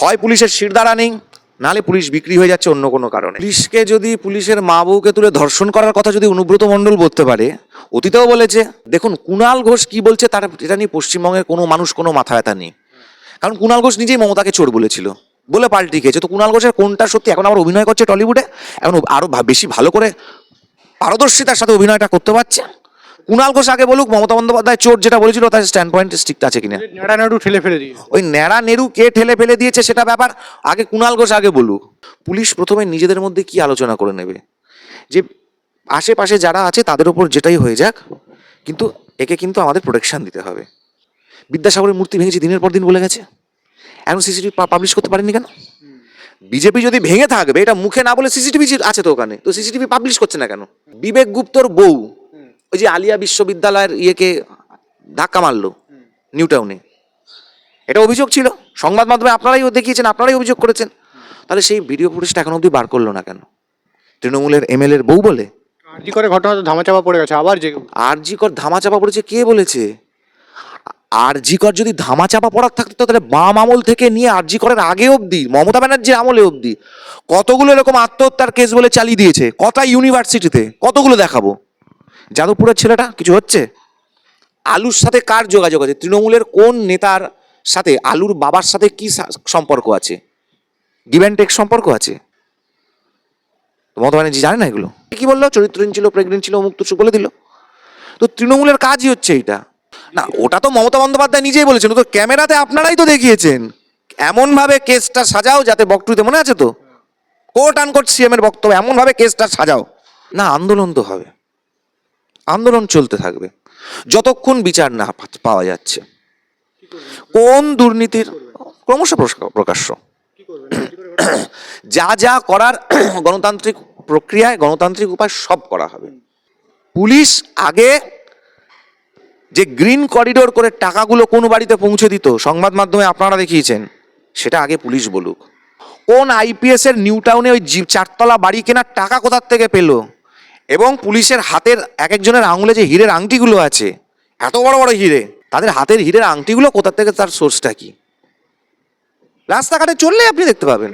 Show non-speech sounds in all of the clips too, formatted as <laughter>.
হয় পুলিশের শিরদাঁড়া নেই, নাহলে পুলিশ বিক্রি হয়ে যাচ্ছে অন্য কোনো কারণে। পুলিশকে যদি পুলিশের মা বউকে তুলে ধর্ষণ করার কথা যদি অনুব্রত মণ্ডল বলতে পারে, অতীতেও বলেছে, দেখুন কুণাল ঘোষ কি বলছে তার এটা নিয়ে পশ্চিমবঙ্গের কোনো মানুষ কোনো মাথা ব্যথা নেই। কারণ কুণাল ঘোষ নিজেই মমতাকে চোর বলেছিল, বলে পাল্টি খেয়েছে। তো কুণাল ঘোষের কোনটা সত্যি? এখন আবার অভিনয় করছে টলিউডে? এখন আরও ভা- বেশি ভালো করে পারদর্শিতার সাথে অভিনয়টা করতে পারছে? কুণাল ঘোষ আগে বলুক মমতা বন্দ্যোপাধ্যায় চোর যেটা বলেছিল তার স্ট্যান্ড পয়েন্ট স্ট্রিক্ট আছে কিনা? নেড়া নাড়ু ঠেলে ফেলে দিয়ে ওই ন্যাড়া নেরু কে ঠেলে ফেলে দিয়েছে সেটা ব্যাপার আগে কুণাল ঘোষ আগে বলুক। পুলিশ প্রথমে নিজেদের মধ্যে কি আলোচনা করে নেবে? যে আশেপাশে যারা আছে তাদের উপর যেটাই হয়ে যাক কিন্তু একে কিন্তু আমাদের প্রোটেকশন দিতে হবে। বিদ্যাসাগরের মূর্তি ভেঙেছে দিনের পর দিন বলে গেছে। এখন সিসিটিভি পাবলিশ করতে পারেনি কেন? বিজেপি যদি ভেঙে থাকবে এটা মুখে না বলে সিসিটিভি আছে তো ওখানে তো সিসিটিভি পাবলিশ করছে না কেন? বিবেক গুপ্তর বউ ওই যে আলিয়া বিশ্ববিদ্যালয়ের ইয়েকে ধাক্কা মারলো নিউ টাউনে এটা অভিযোগ ছিল। সংবাদ মাধ্যমে আপনারাই দেখিয়েছেন আপনারাই অভিযোগ করেছেন। তাহলে সেই ভিডিও ফুটেজটা এখন অবধি বার করল না কেন? তৃণমূলের এমএলএ এর বউ বলে। আরজি করে ঘটনা তো ধামাচাপা পড়ে গেছে আবার যে আরজিকর ধামাচাপা পড়েছে কে বলেছে? আরজিকর যদি ধামাচাপা পড়ার থাকতো তাহলে বাম আমল থেকে নিয়ে আরজিকরের আগে অবধি মমতা ব্যানার্জির আমলে অবধি কতগুলো এরকম আত্মহত্যার কেস বলে চালিয়ে দিয়েছে? কটা ইউনিভার্সিটিতে? কতগুলো দেখাবো? যাদবপুরের ছেলেটা, কিছু হচ্ছে? আলুর সাথে কার যোগাযোগ আছে? তৃণমূলের কোন নেতার সাথে, আলুর বাবার সাথে কি সম্পর্ক আছে? গিভ অ্যান্ড টেক সম্পর্ক আছে? মমতা ব্যানার্জি জানে না এগুলো? কি বলল? চরিত্রহীন ছিল প্রেগনেন্ট ছিল, অমুক তুসু বলে দিল। তো তৃণমূলের কাজই হচ্ছে এটা না, ওটা তো মমতা বন্দ্যোপাধ্যায় নিজেই বলেছেন তো ক্যামেরাতে আপনারাই তো দেখিয়েছেন। এমনভাবে কেসটা সাজাও যাতে বক্তৃতে, মনে আছে তো? কোর্ট আনকোর্ট সিএম এর বক্তব্য, এমনভাবে কেসটা সাজাও। না, আন্দোলন তো হবে। আন্দোলন চলতে থাকবে। যতক্ষণ বিচার না পাওয়া যাচ্ছে। কোন দুর্নীতির ক্রমশ প্রকাশ্য। যা যা করার <clears throat> গণতান্ত্রিক প্রক্রিয়ায়, গণতান্ত্রিক উপায় সব করা হবে। পুলিশ আগে যে গ্রিন করিডোর করে টাকাগুলো কোন বাড়িতে পৌঁছে দিত, সংবাদ মাধ্যমে আপনারা দেখিয়েছেন, সেটা আগে পুলিশ বলুক। কোন আইপিএস এর নিউ টাউনে ওই চারতলা বাড়ি কেনার টাকা কোথার থেকে পেল? এবং পুলিশের হাতের এক একজনের আঙুলে যে হীরের আংটিগুলো আছে, এত বড় বড় হিরে, তাদের হাতের হীরের আংটিগুলো কোথা থেকে তার সোর্সটা কি? রাস্তাঘাটে চললে আপনি দেখতে পাবেন।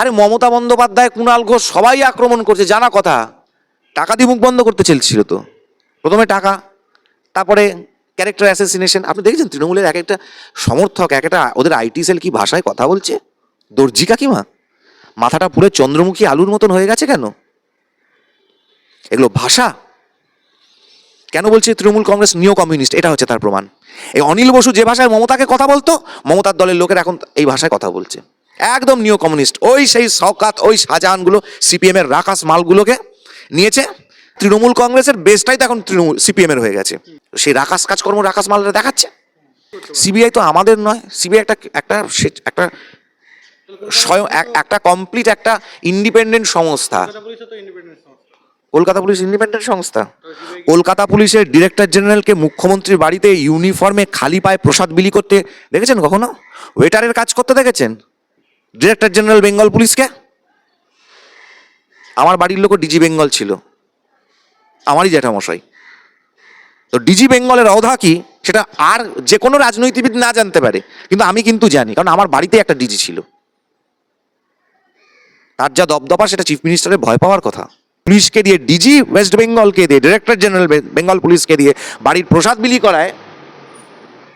আরে মমতা বন্দ্যোপাধ্যায় কুণাল ঘোষ সবাই আক্রমণ করছে, জানা কথা। টাকা দিয়ে মুখ বন্ধ করতে চেয়েছিল তো। প্রথমে টাকা, তারপরে ক্যারেক্টার অ্যাসেসিনেশন আপনি দেখেছেন তৃণমূলের এক একটা সমর্থক, এক একটা ওদের আইটি সেল কি ভাষায় কথা বলছে? দর্জি কাকিমা? মাথাটা পুরো চন্দ্রমুখী আলুর মতন হয়ে গেছে কেন? এগুলো ভাষা। কেন বলছে তৃণমূল কংগ্রেস নিও কমিউনিস্ট? এটা হচ্ছে তার প্রমাণ। এই অনিল বসু যে ভাষায় মমতাকে কথা বলতো, মমতার দলের লোকের এখন এই ভাষায় কথা বলছে। একদম নিও কমিউনিস্ট। ওই সেই সকাত ওই শাহজাহানগুলো সিপিএমের রাকাস মালগুলোকে নিয়েছে। তৃণমূল কংগ্রেসের বেসটাই তো এখন তৃণমূল সিপিএম এর হয়ে গেছে। সেই রাকাস কাজকর্ম রাকাস মালরা দেখাচ্ছে। সিবিআই তো আমাদের নয়। সিবিআই একটা একটা একটা স্বয়ং একটা কমপ্লিট একটা ইন্ডিপেন্ডেন্ট সংস্থা। কলকাতা পুলিশ ইন্ডিপেন্ডেন্ট সংস্থা। কলকাতা পুলিশের ডিরেক্টর জেনারেলকে মুখ্যমন্ত্রীর বাড়িতে ইউনিফর্মে খালি পায়ে প্রসাদ বিলি করতে দেখেছেন কখনো? ওয়েটারের কাজ করতে দেখেছেন? ডিরেক্টর জেনারেল বেঙ্গল পুলিশকে? আমার বাড়ির লোকও ডিজি বেঙ্গল ছিল। আমারই জ্যাঠামশাই। তো ডিজি বেঙ্গলের অধা কি? সেটা আর যে কোনো রাজনৈতিকবিদ না জানতে পারে। কিন্তু আমি কিন্তু জানি, কারণ আমার বাড়িতে একটা ডিজি ছিল। তার যা দবদবা, সেটা চিফ মিনিস্টারের ভয় পাওয়ার কথা। পুলিশকে দিয়ে ডিজি ওয়েস্ট বেঙ্গলকে দিয়ে ডিরেক্টর জেনারেল বেঙ্গল পুলিশকে দিয়ে বাড়ির প্রসাদ বিলি করায়,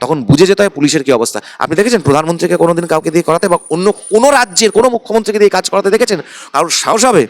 তখন বুঝে যেতে হয় পুলিশের কি অবস্থা। আপনি দেখেছেন প্রধানমন্ত্রীকে কোনোদিন কাউকে দিয়ে করাতে বা অন্য কোনো রাজ্যের কোনো মুখ্যমন্ত্রীকে দিয়ে কাজ করাতে দেখেছেন? কারোর সাহস হবে?